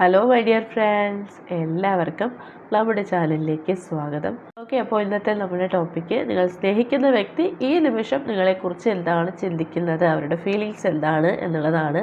Hello my dear friends എല്ലാവർക്കും നമ്മുടെ ചാനലിലേക്ക് സ്വാഗതം. ഓക്കെ അപ്പോൾ ഇന്നത്തെ നമ്മുടെ ടോപ്പിക്ക് നിങ്ങൾ സ്നേഹിക്കുന്ന വ്യക്തി ഈ നിമിഷം നിങ്ങളെക്കുറിച്ച് എന്താണ് ചിന്തിക്കുന്നത്? അവരുടെ ഫീലിങ്സ് എന്താണ് എന്നുള്ളതാണ്.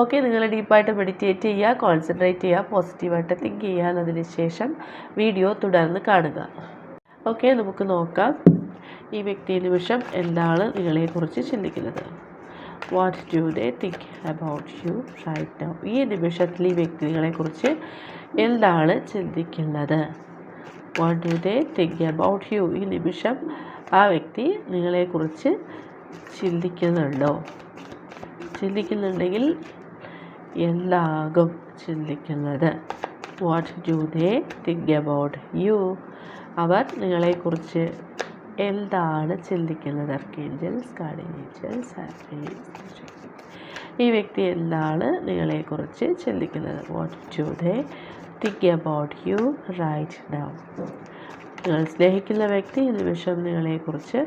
ഓക്കെ നിങ്ങൾ ഡീപ്പായിട്ട് മെഡിറ്റേറ്റ് ചെയ്യുക കോൺസെൻട്രേറ്റ് ചെയ്യുക പോസിറ്റീവായിട്ട് തിങ്ക് ചെയ്യുക എന്നതിന് ശേഷം വീഡിയോ തുടർന്ന് കാണുക. ഓക്കെ നമുക്ക് നോക്കാം. ഈ വ്യക്തി നിമിഷം എന്താണ് നിങ്ങളെക്കുറിച്ച് ചിന്തിക്കുന്നത്. What do they think about you right now ഈ നിമിഷത്തിൽ ഈ വ്യക്തികളെക്കുറിച്ച് എന്താണ് ചിന്തിക്കുന്നത്? What do they think about you ഈ നിമിഷം ആ വ്യക്തി നിങ്ങളെക്കുറിച്ച് ചിന്തിക്കുന്നുണ്ടോ? ചിന്തിക്കുന്നുണ്ടെങ്കിൽ എന്താകും ചിന്തിക്കുന്നത്. What do they think about you അവർ നിങ്ങളെക്കുറിച്ച് എന്താണ് ചിന്തിക്കുന്നത്? അർക്കേഞ്ചൽസ് ഗാർഡിയൻസ് ഈ വ്യക്തി എന്താണ് നിങ്ങളെക്കുറിച്ച് ചിന്തിക്കുന്നത്? What do they think about you write down നിങ്ങൾ സ്നേഹിക്കുന്ന വ്യക്തി ഈ നിമിഷം നിങ്ങളെക്കുറിച്ച്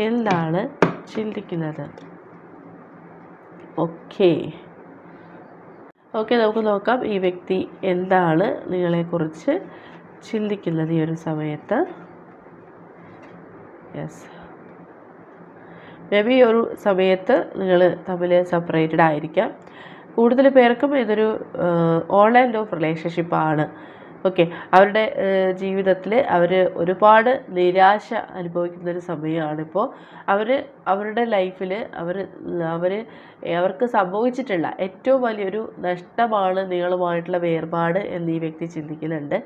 എന്താണ് ചിന്തിക്കുന്നത്? ഓക്കേ ഓക്കെ നമുക്ക് നോക്കാം. ഈ വ്യക്തി എന്താണ് നിങ്ങളെക്കുറിച്ച് ചിന്തിക്കുന്നത് ഈ ഒരു സമയത്ത്? യെസ് മേ ബി ഒരു സമയത്ത് നിങ്ങൾ തമ്മിൽ സെപ്പറേറ്റഡ് ആയിരിക്കാം. കൂടുതൽ പേർക്കും ഇതൊരു ഓൺ ആൻഡ് ഓഫ് റിലേഷൻഷിപ്പാണ് ഓക്കെ അവരുടെ ജീവിതത്തിൽ അവർ ഒരുപാട് നിരാശ അനുഭവിക്കുന്ന ഒരു സമയമാണിപ്പോൾ അവർ അവരുടെ ലൈഫിൽ അവർ അവർ അവർക്ക് സംഭവിച്ചിട്ടുള്ള ഏറ്റവും വലിയൊരു നഷ്ടമാണ് നിങ്ങളുമായിട്ടുള്ള വേർപാട് എന്ന് ഈ വ്യക്തി ചിന്തിക്കുന്നുണ്ട്.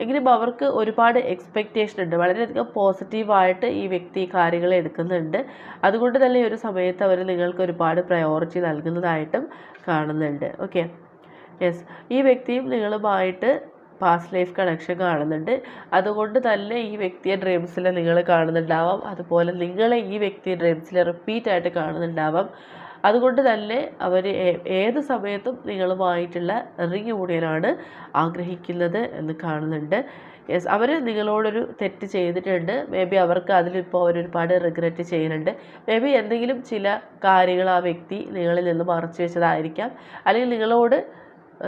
എങ്കിലും അവർക്ക് ഒരുപാട് എക്സ്പെക്റ്റേഷൻ ഉണ്ട്. വളരെയധികം പോസിറ്റീവായിട്ട് ഈ വ്യക്തി കാര്യങ്ങൾ എടുക്കുന്നുണ്ട്. അതുകൊണ്ട് തന്നെ ഈ ഒരു സമയത്ത് അവർ നിങ്ങൾക്ക് ഒരുപാട് പ്രയോറിറ്റി നൽകുന്നതായിട്ടും കാണുന്നുണ്ട്. ഓക്കെ യെസ് ഈ വ്യക്തിയും നിങ്ങളുമായിട്ട് പാസ്റ്റ് ലൈഫ് കണക്ഷൻ കാണുന്നുണ്ട്. അതുകൊണ്ട് തന്നെ ഈ വ്യക്തിയെ ഡ്രീംസിൽ നിങ്ങൾ കാണുന്നുണ്ടാവാം. അതുപോലെ നിങ്ങളെ ഈ വ്യക്തി ഡ്രീംസിൽ റിപ്പീറ്റ് ആയിട്ട് കാണുന്നുണ്ടാവാം. അതുകൊണ്ട് തന്നെ അവർ ഏത് സമയത്തും നിങ്ങളുമായിട്ടുള്ള റീയൂണിയനാണ് ആഗ്രഹിക്കുന്നത് എന്ന് കാണുന്നുണ്ട്. യെസ് അവർ നിങ്ങളോടൊരു തെറ്റ് ചെയ്തിട്ടുണ്ട്. മേ ബി അവർക്ക് അതിലിപ്പോൾ അവരൊരുപാട് റിഗ്രറ്റ് ചെയ്യുന്നുണ്ട്. മേ ബി എന്തെങ്കിലും ചില കാര്യങ്ങൾ ആ വ്യക്തി നിങ്ങളിൽ നിന്ന് മറച്ചു വെച്ചതായിരിക്കാം. അല്ലെങ്കിൽ നിങ്ങളോട്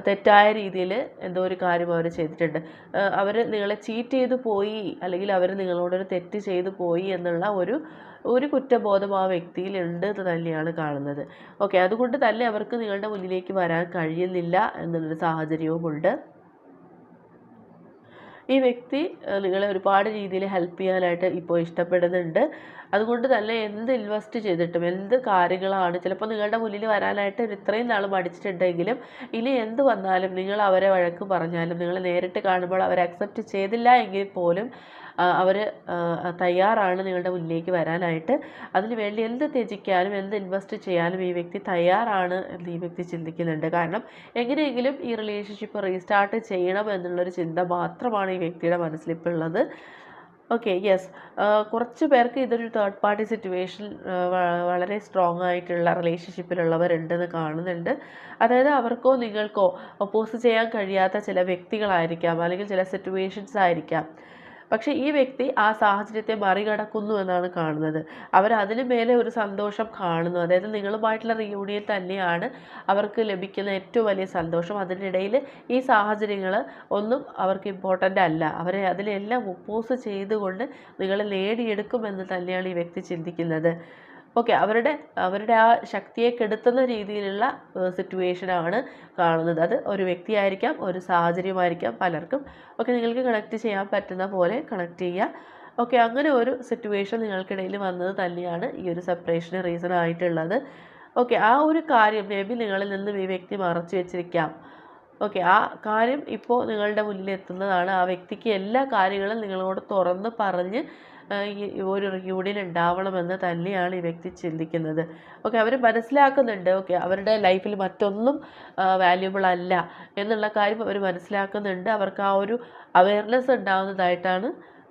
തെറ്റായ രീതിയിൽ എന്തോ ഒരു കാര്യം അവർ ചെയ്തിട്ടുണ്ട്. അവർ നിങ്ങളെ ചീറ്റ് ചെയ്തു പോയി അല്ലെങ്കിൽ അവർ നിങ്ങളോടൊരു തെറ്റ് ചെയ്തു പോയി എന്നുള്ള ഒരു ഒരു കുറ്റബോധം ആ വ്യക്തിയിൽ ഉണ്ട് എന്ന് തന്നെയാണ് കാണുന്നത്. ഓക്കെ അതുകൊണ്ട് തന്നെ അവർക്ക് നിങ്ങളുടെ മുന്നിലേക്ക് വരാൻ കഴിയുന്നില്ല എന്നുള്ളൊരു സാഹചര്യവുമുണ്ട് ഈ വ്യക്തി നിങ്ങളെ ഒരുപാട് രീതിയിൽ ഹെൽപ്പ് ചെയ്യാനായിട്ട് ഇപ്പോൾ ഇഷ്ടപ്പെടുന്നുണ്ട്. അതുകൊണ്ട് തന്നെ എന്ത് ഇൻവെസ്റ്റ് ചെയ്തിട്ടും എന്ത് കാര്യങ്ങളാണ് ചിലപ്പോൾ നിങ്ങളുടെ മുന്നിൽ വരാനായിട്ട് ഇത്രയും നാൾ മടിച്ചിട്ടുണ്ടെങ്കിലും ഇനി എന്ത് വന്നാലും നിങ്ങൾ അവരെ വഴക്ക് പറഞ്ഞാലും നിങ്ങൾ നേരിട്ട് കാണുമ്പോൾ അവരെ അക്സെപ്റ്റ് ചെയ്തില്ല എങ്കിൽ പോലും അവർ തയ്യാറാണ് നിങ്ങളുടെ മുന്നിലേക്ക് വരാനായിട്ട്. അതിന് വേണ്ടി എന്ത് ത്യജിക്കാനും എന്ത് ഇൻവെസ്റ്റ് ചെയ്യാനും ഈ വ്യക്തി തയ്യാറാണ് എന്ന് ഈ വ്യക്തി ചിന്തിക്കുന്നുണ്ട്. കാരണം എങ്ങനെയെങ്കിലും ഈ റിലേഷൻഷിപ്പ് റീസ്റ്റാർട്ട് ചെയ്യണം എന്നുള്ളൊരു ചിന്ത മാത്രമാണ് ഈ വ്യക്തിയുടെ മനസ്സിലിപ്പോൾ ഉള്ളത് ഓക്കെ യെസ് കുറച്ച് പേർക്ക് ഇതൊരു തേർഡ് പാർട്ടി സിറ്റുവേഷൻ വളരെ സ്ട്രോങ് ആയിട്ടുള്ള റിലേഷൻഷിപ്പിലുള്ളവരുണ്ടെന്ന് കാണുന്നുണ്ട്. അതായത് അവർക്കോ നിങ്ങൾക്കോ ഒപ്പോസ് ചെയ്യാൻ കഴിയാത്ത ചില വ്യക്തികളായിരിക്കാം അല്ലെങ്കിൽ ചില സിറ്റുവേഷൻസ് ആയിരിക്കാം. പക്ഷേ ഈ വ്യക്തി ആ സാഹചര്യത്തെ മറികടക്കുന്നു എന്നാണ് കാണുന്നത്. അവർ അതിന് മേലെ ഒരു സന്തോഷം കാണുന്നു. അതായത് നിങ്ങളുമായിട്ടുള്ള റിയൂണിയൻ തന്നെയാണ് അവർക്ക് ലഭിക്കുന്ന ഏറ്റവും വലിയ സന്തോഷം. അതിനിടയിൽ ഈ സാഹചര്യങ്ങൾ ഒന്നും അവർക്ക് ഇമ്പോർട്ടന്റ് അല്ല. അവരെ അതിലെല്ലാം ഒപ്പോസ് ചെയ്തുകൊണ്ട് നിങ്ങൾ നേടിയെടുക്കുമെന്ന് തന്നെയാണ് ഈ വ്യക്തി ചിന്തിക്കുന്നത്. ഓക്കെ അവരുടെ അവരുടെ ആ ശക്തിയെ കെടുത്തുന്ന രീതിയിലുള്ള സിറ്റുവേഷനാണ് കാണുന്നത്. അത് ഒരു വ്യക്തിയായിരിക്കാം ഒരു സാഹചര്യമായിരിക്കാം പലർക്കും. ഓക്കെ നിങ്ങൾക്ക് കണക്ട് ചെയ്യാൻ പറ്റുന്ന പോലെ കണക്ട് ചെയ്യുക ഓക്കെ അങ്ങനെ ഒരു സിറ്റുവേഷൻ നിങ്ങൾക്കിടയിൽ വന്നത് തന്നെയാണ് ഈ ഒരു സെപ്പറേഷന് റീസൺ ആയിട്ടുള്ളത്. ഓക്കെ ആ ഒരു കാര്യം മേ ബി നിങ്ങളിൽ നിന്നും ഈ വ്യക്തി മറച്ചു വെച്ചിരിക്കാം. ഓക്കെ ആ കാര്യം ഇപ്പോൾ നിങ്ങളുടെ മുന്നിൽ എത്തുന്നതാണ്. ആ വ്യക്തിക്ക് എല്ലാ കാര്യങ്ങളും നിങ്ങളോട് തുറന്ന് പറഞ്ഞ് ഒരു റിയൂണിയൻ ഉണ്ടാവണമെന്ന് തന്നെയാണ് ഈ വ്യക്തി ചിന്തിക്കുന്നത്. ഓക്കെ അവർ മനസ്സിലാക്കുന്നുണ്ട്. ഓക്കെ അവരുടെ ലൈഫിൽ മറ്റൊന്നും വാല്യുബിൾ അല്ല എന്നുള്ള കാര്യം അവർ മനസ്സിലാക്കുന്നുണ്ട്. അവർക്ക് ആ ഒരു അവയർനെസ് ഉണ്ടാവുന്നതായിട്ടാണ്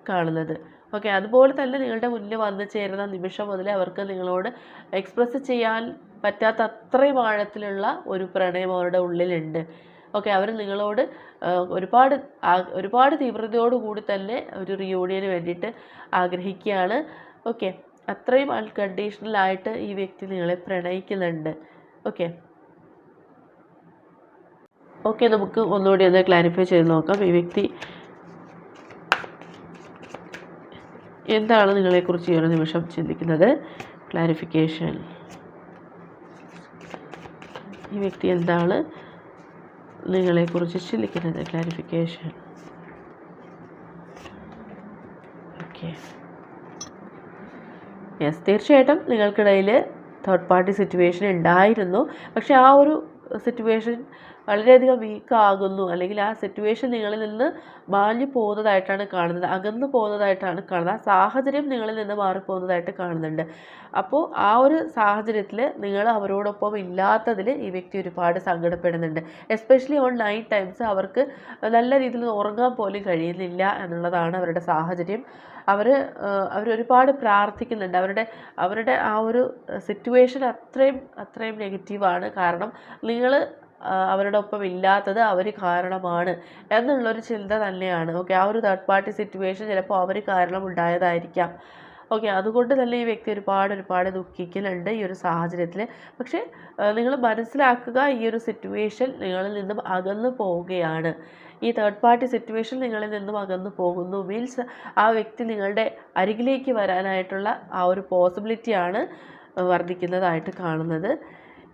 കാണുന്നത്. ഓക്കെ അതുപോലെ തന്നെ നിങ്ങളുടെ മുന്നിൽ വന്നു ചേരുന്ന നിമിഷം മുതൽ അവർക്ക് നിങ്ങളോട് എക്സ്പ്രസ് ചെയ്യാൻ പറ്റാത്ത അത്രയും ആഴത്തിലുള്ള ഒരു പ്രണയം അവരുടെ ഉള്ളിലുണ്ട്. ഓക്കെ അവർ നിങ്ങളോട് ഒരുപാട് ഒരുപാട് തീവ്രതയോടു കൂടി തന്നെ ഒരു റിയൂണിയന് വേണ്ടിയിട്ട് ആഗ്രഹിക്കുകയാണ്. ഓക്കെ അത്രയും അൺകണ്ടീഷണലായിട്ട് ഈ വ്യക്തി നിങ്ങളെ പ്രണയിക്കുന്നുണ്ട്. ഓക്കെ ഓക്കെ നമുക്ക് ഒന്നുകൂടി ഒന്ന് ക്ലാരിഫൈ ചെയ്ത് നോക്കാം. ഈ വ്യക്തി എന്താണ് നിങ്ങളെക്കുറിച്ച് ഈ ഒരു നിമിഷം ചിന്തിക്കുന്നത്? ക്ലാരിഫിക്കേഷൻ ഈ വ്യക്തി എന്താണ് നിങ്ങളെക്കുറിച്ച് ചിന്തിക്കുന്നത്. ക്ലാരിഫിക്കേഷൻ യെസ് തീർച്ചയായിട്ടും നിങ്ങൾക്കിടയിൽ തേർഡ് പാർട്ടി സിറ്റുവേഷൻ ഉണ്ടായിരുന്നു. പക്ഷേ ആ ഒരു സിറ്റുവേഷൻ വളരെയധികം വീക്കാകുന്നു. അല്ലെങ്കിൽ ആ സിറ്റുവേഷൻ നിങ്ങളിൽ നിന്ന് മാഞ്ഞു പോകുന്നതായിട്ടാണ് കാണുന്നത്. അകന്നു പോകുന്നതായിട്ടാണ് കാണുന്നത്. ആ സാഹചര്യം നിങ്ങളിൽ നിന്ന് മാറിപ്പോകുന്നതായിട്ട് കാണുന്നുണ്ട്. അപ്പോൾ ആ ഒരു സാഹചര്യത്തിൽ നിങ്ങൾ അവരോടൊപ്പം ഇല്ലാത്തതിൽ ഈ വ്യക്തി ഒരുപാട് സങ്കടപ്പെടുന്നുണ്ട്. എസ്പെഷ്യലി ഓൺ നൈറ്റ് ടൈംസ് അവർക്ക് നല്ല രീതിയിൽ ഉറങ്ങാൻ പോലും കഴിയുന്നില്ല എന്നുള്ളതാണ് അവരുടെ സാഹചര്യം. അവർ അവരൊരുപാട് പ്രാർത്ഥിക്കുന്നുണ്ട്. അവരുടെ അവരുടെ ആ ഒരു സിറ്റുവേഷൻ അത്രയും അത്രയും നെഗറ്റീവാണ് കാരണം നിങ്ങൾ അവരുടെ ഒപ്പം ഇല്ലാത്തത് അവർ കാരണമാണ് എന്നുള്ളൊരു ചിന്ത തന്നെയാണ്. ഓക്കെ ആ ഒരു തേർഡ് പാർട്ടി സിറ്റുവേഷൻ ചിലപ്പോൾ അവർ കാരണം ഉണ്ടായതായിരിക്കാം ഓക്കെ അതുകൊണ്ട് തന്നെ ഈ വ്യക്തി ഒരുപാട് ഒരുപാട് ദുഃഖിക്കലുണ്ട് ഈ ഒരു സാഹചര്യത്തിൽ. പക്ഷേ നിങ്ങൾ മനസ്സിലാക്കുക ഈ ഒരു സിറ്റുവേഷൻ നിങ്ങളിൽ നിന്നും അകന്നു പോവുകയാണ്. ഈ തേർഡ് പാർട്ടി സിറ്റുവേഷൻ നിങ്ങളിൽ നിന്നും അകന്നു പോകുന്നു. മീൻസ് ആ വ്യക്തി നിങ്ങളുടെ അരികിലേക്ക് വരാനായിട്ടുള്ള ആ ഒരു പോസിബിലിറ്റിയാണ് വർദ്ധിക്കുന്നതായിട്ട് കാണുന്നത്.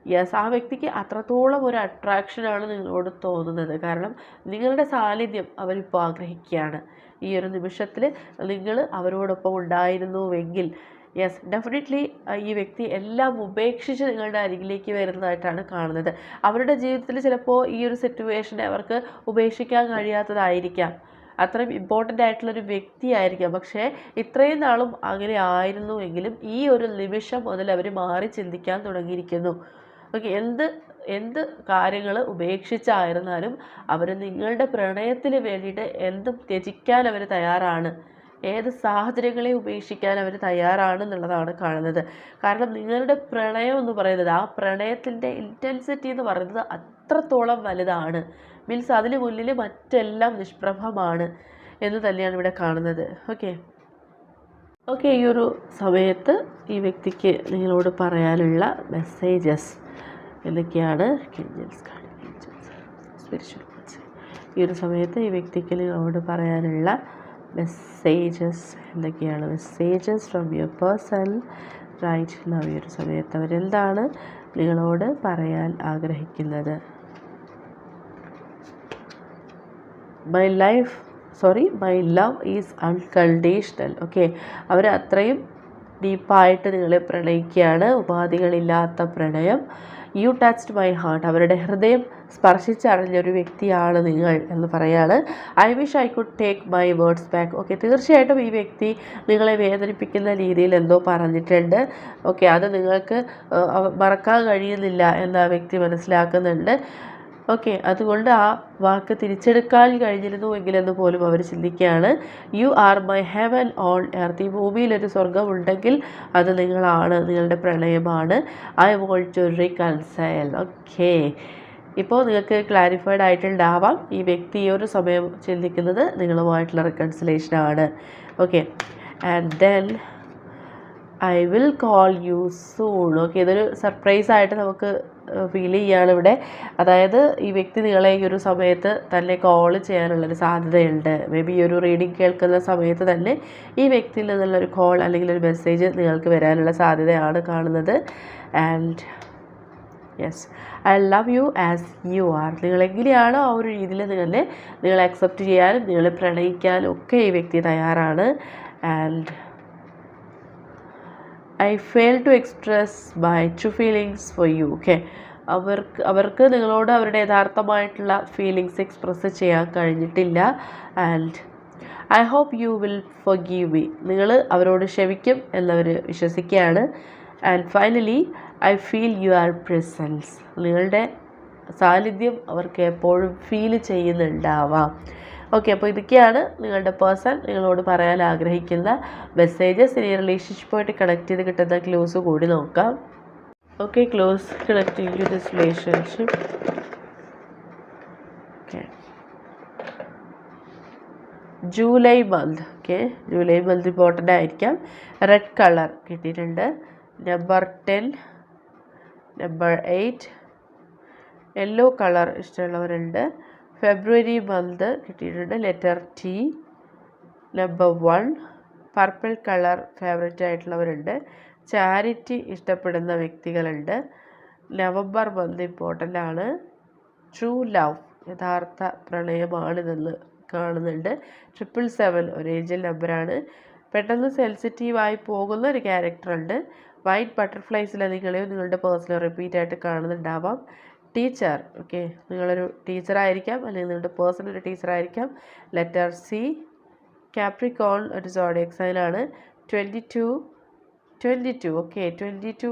യെസ് ആ വ്യക്തിക്ക് അത്രത്തോളം ഒരു അട്രാക്ഷനാണ് നിങ്ങളോട് തോന്നുന്നത്. കാരണം നിങ്ങളുടെ സാന്നിധ്യം അവരിപ്പോൾ ആഗ്രഹിക്കുകയാണ്. ഈ ഒരു നിമിഷത്തിൽ നിങ്ങൾ അവരോടൊപ്പം ഉണ്ടായിരുന്നുവെങ്കിൽ യെസ് ഡെഫിനറ്റ്ലി ഈ വ്യക്തി എല്ലാം ഉപേക്ഷിച്ച് നിങ്ങളുടെ അരികിലേക്ക് വരുന്നതായിട്ടാണ് കാണുന്നത്. അവരുടെ ജീവിതത്തിൽ ചിലപ്പോൾ ഈ ഒരു സിറ്റുവേഷനെ അവർക്ക് ഉപേക്ഷിക്കാൻ കഴിയാത്തതായിരിക്കാം. അത്രയും ഇമ്പോർട്ടന്റ് ആയിട്ടുള്ളൊരു വ്യക്തിയായിരിക്കാം. പക്ഷേ ഇത്രയും നാളും അങ്ങനെ ആയിരുന്നുവെങ്കിലും ഈ ഒരു നിമിഷം മുതൽ അവർ മാറി ചിന്തിക്കാൻ തുടങ്ങിയിരിക്കുന്നു. ഓക്കെ എന്ത് എന്ത് കാര്യങ്ങൾ ഉപേക്ഷിച്ചായിരുന്നാലും അവർ നിങ്ങളുടെ പ്രണയത്തിന് വേണ്ടിയിട്ട് എന്തും ത്യജിക്കാൻ അവർ തയ്യാറാണ് ഏത് സാഹചര്യങ്ങളെ ഉപേക്ഷിക്കാൻ അവർ തയ്യാറാണ് എന്നുള്ളതാണ് കാണുന്നത്. കാരണം നിങ്ങളുടെ പ്രണയം എന്ന് പറയുന്നത് ആ പ്രണയത്തിന്റെ ഇന്റൻസിറ്റി എന്ന് പറയുന്നത് അത്രത്തോളം വലുതാണ്. മീൻസ് അതിന് മുന്നിൽ മറ്റെല്ലാം നിഷ്പ്രഭമാണ് എന്ന് തന്നെയാണ് ഇവിടെ കാണുന്നത്. ഓക്കെ. ഓക്കെ ഈ ഒരു സമയത്ത് ഈ വ്യക്തിക്ക് നിങ്ങളോട് പറയാനുള്ള മെസ്സേജസ് എന്തൊക്കെയാണ് സ്പിരിച്വൽ ഈ ഒരു സമയത്ത് ഈ വ്യക്തിക്ക് നിങ്ങളോട് പറയാനുള്ള മെസ്സേജസ് എന്തൊക്കെയാണ്? Messages from your person right now ഈ ഒരു സമയത്ത് അവരെന്താണ് നിങ്ങളോട് പറയാൻ ആഗ്രഹിക്കുന്നത്? My life sorry my love is unconditional okay അവർ അത്രയും ഡീപ്പായിട്ട് നിങ്ങളെ പ്രണയിക്കുകയാണ്. ഉപാധികളില്ലാത്ത പ്രണയം. യു ടച്ച്ഡ് മൈ ഹാർട്ട് അവരുടെ ഹൃദയം സ്പർശിച്ചറിഞ്ഞൊരു വ്യക്തിയാണ് നിങ്ങൾ എന്ന് പറയാണ്. I wish I could take my words back okay തീർച്ചയായിട്ടും ഈ വ്യക്തി നിങ്ങളെ വേദനിപ്പിക്കുന്ന രീതിയിൽ എന്തോ പറഞ്ഞിട്ടുണ്ട്. ഓക്കെ അത് നിങ്ങൾക്ക് മറക്കാൻ കഴിയുന്നില്ല എന്ന് ആ വ്യക്തി മനസ്സിലാക്കുന്നുണ്ട്. ഓക്കെ അതുകൊണ്ട് ആ വാക്ക് തിരിച്ചെടുക്കാൻ കഴിഞ്ഞിരുന്നു എങ്കിലെന്ന് പോലും അവർ ചിന്തിക്കുകയാണ്. You are my heaven all earth ഈ ഭൂമിയിലൊരു സ്വർഗമുണ്ടെങ്കിൽ അത് നിങ്ങളാണ് നിങ്ങളുടെ പ്രണയമാണ് I want to reconcile okay. ഇപ്പോൾ നിങ്ങൾക്ക് ക്ലാരിഫൈഡ് ആയിട്ടുണ്ടാവാം. ഈ വ്യക്തി ഈ ഒരു സമയം ചിന്തിക്കുന്നത് നിങ്ങളുമായിട്ടുള്ള റിക്കൺസിലേഷനാണ് okay. And then I will call you soon. Okay ഇതൊരു സർപ്രൈസ് ആയിട്ട് നമുക്ക് ഫീൽ ചെയ്യുകയാണ് ഇവിടെ. അതായത് ഈ വ്യക്തി നിങ്ങളെ ഈ ഒരു സമയത്ത് തന്നെ കോൾ ചെയ്യാനുള്ളൊരു സാധ്യതയുണ്ട്. മേ ബി ഈ ഒരു റീഡിങ് കേൾക്കുന്ന സമയത്ത് തന്നെ ഈ വ്യക്തിയിൽ നിന്നുള്ളൊരു കോൾ അല്ലെങ്കിൽ ഒരു മെസ്സേജ് നിങ്ങൾക്ക് വരാനുള്ള സാധ്യതയാണ് കാണുന്നത്. And yes I love you as you are നിങ്ങളെങ്ങനെയാണോ ആ ഒരു രീതിയിൽ നിങ്ങളെ നിങ്ങളെ അക്സെപ്റ്റ് ചെയ്യാനും നിങ്ങളെ പ്രണയിക്കാനും ഒക്കെ ഈ വ്യക്തി തയ്യാറാണ്. And I fail to express my true feelings for you okay അവർക്ക് അവർക്ക് നിങ്ങളോട് അവരുടെ യഥാർത്ഥമായിട്ടുള്ള ഫീലിങ്സ് എക്സ്പ്രസ് ചെയ്യാൻ കഴിഞ്ഞിട്ടില്ല. And I hope you will forgive me നിങ്ങൾ അവരോട് ക്ഷമിക്കും എന്നവർ വിശ്വസിക്കുകയാണ്. And finally I feel you are presence നിങ്ങളുടെ സാന്നിധ്യം അവർക്ക് എപ്പോഴും ഫീൽ ചെയ്യുന്നുണ്ടാവാം. ഓക്കെ അപ്പോൾ ഇതൊക്കെയാണ് നിങ്ങളുടെ പേഴ്സൺ നിങ്ങളോട് പറയാൻ ആഗ്രഹിക്കുന്ന മെസ്സേജസ് ഇനി റിലേഷൻഷിപ്പുമായിട്ട് കണക്ട് ചെയ്ത് കിട്ടുന്ന ക്ലോസ് കൂടി നോക്കാം. Okay clues connecting to this relationship okay. July month okay July month important ആയിരിക്കാം. റെഡ് കളർ കിട്ടിയിട്ടുണ്ട്. Number ten number eight yellow colour ഇഷ്ടമുള്ളവരുണ്ട്. February month കിട്ടിയിട്ടുണ്ട്. Letter T number one purple colour favourite ആയിട്ടുള്ളവരുണ്ട്. Charity ഇഷ്ടപ്പെടുന്ന വ്യക്തികളുണ്ട്. November month important ആണ്. True love യഥാർത്ഥ പ്രണയമാണിതെന്ന് കാണുന്നുണ്ട്. Triple seven ഒരു ഏഞ്ചൽ നമ്പറാണ് പെട്ടെന്ന് സെൻസിറ്റീവായി പോകുന്ന ഒരു ക്യാരക്ടറുണ്ട് വൈറ്റ് ബട്ടർഫ്ലൈസിലെ നിങ്ങളെയും നിങ്ങളുടെ പേഴ്സണൽ റിപ്പീറ്റ് ആയിട്ട് കാണുന്നുണ്ടാവാം. Teacher okay? നിങ്ങളൊരു ടീച്ചറായിരിക്കാം അല്ലെങ്കിൽ നിങ്ങളുടെ പേഴ്സണൽ ഒരു ടീച്ചറായിരിക്കാം. ലെറ്റർ സി കാപ്രിക്കോൺ ഒരു zodiac സൈനാണ്. Twenty two twenty two okay? Twenty two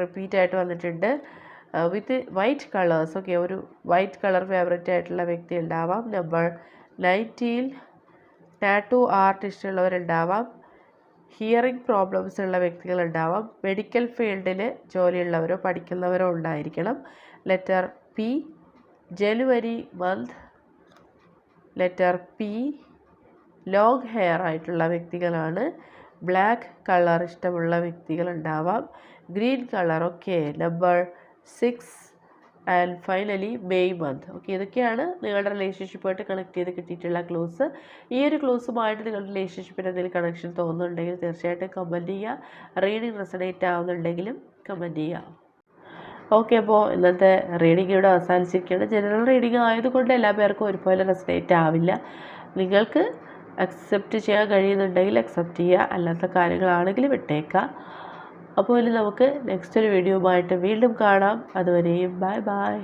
repeat ആയിട്ട് വന്നിട്ടുണ്ട് വിത്ത് വൈറ്റ് കളേഴ്സ് ഓക്കെ? ഒരു വൈറ്റ് കളർ ഫേവറേറ്റ് ആയിട്ടുള്ള വ്യക്തി ഉണ്ടാവാം. നമ്പർ നയന്റീൻ ടാറ്റു ആർട്ടിസ്റ്റ് ഉള്ളവരുണ്ടാവാം ഹിയറിംഗ് പ്രോബ്ലംസ് ഉള്ള വ്യക്തികളുണ്ടാവാം. മെഡിക്കൽ ഫീൽഡിൽ ജോലിയുള്ളവരോ പഠിക്കുന്നവരോ ഉണ്ടായിരിക്കണം. Letter P. January month letter P. Long hair ആയിട്ടുള്ള വ്യക്തികളാണ്. ബ്ലാക്ക് കളർ ഇഷ്ടമുള്ള വ്യക്തികളുണ്ടാവാം green colour okay number six and finally May month okay ഇതൊക്കെയാണ് നിങ്ങളുടെ റിലേഷൻഷിപ്പുമായിട്ട് കണക്ട് ചെയ്ത് കിട്ടിയിട്ടുള്ള ക്ലൂസ് ഈ ഒരു ക്ലൂസുമായിട്ട് നിങ്ങളുടെ റിലേഷൻഷിപ്പിന് എന്തെങ്കിലും കണക്ഷൻ തോന്നുന്നുണ്ടെങ്കിൽ തീർച്ചയായിട്ടും കമന്റ് ചെയ്യുക. റീഡിങ് റെസണേറ്റ് ആവുന്നുണ്ടെങ്കിലും കമന്റ് ചെയ്യുക. ഓക്കെ അപ്പോൾ ഇന്നത്തെ റീഡിംഗ് ഇവിടെ അവസാനിച്ചിരിക്കുകയാണ്. ജനറൽ റീഡിംഗ് ആയതുകൊണ്ട് എല്ലാ പേർക്കും ഒരുപോലെ റെസണേറ്റ് ആവില്ല. നിങ്ങൾക്ക് അക്സെപ്റ്റ് ചെയ്യാൻ കഴിയുന്നുണ്ടെങ്കിൽ അക്സെപ്റ്റ് ചെയ്യുക. അല്ലാത്ത കാര്യങ്ങളാണെങ്കിൽ വിട്ടേക്കുക അപ്പോൾ ഇനി നമുക്ക് നെക്സ്റ്റ് ഒരു വീഡിയോയുമായിട്ട് വീണ്ടും കാണാം. അതുവരെയും ബൈ ബൈ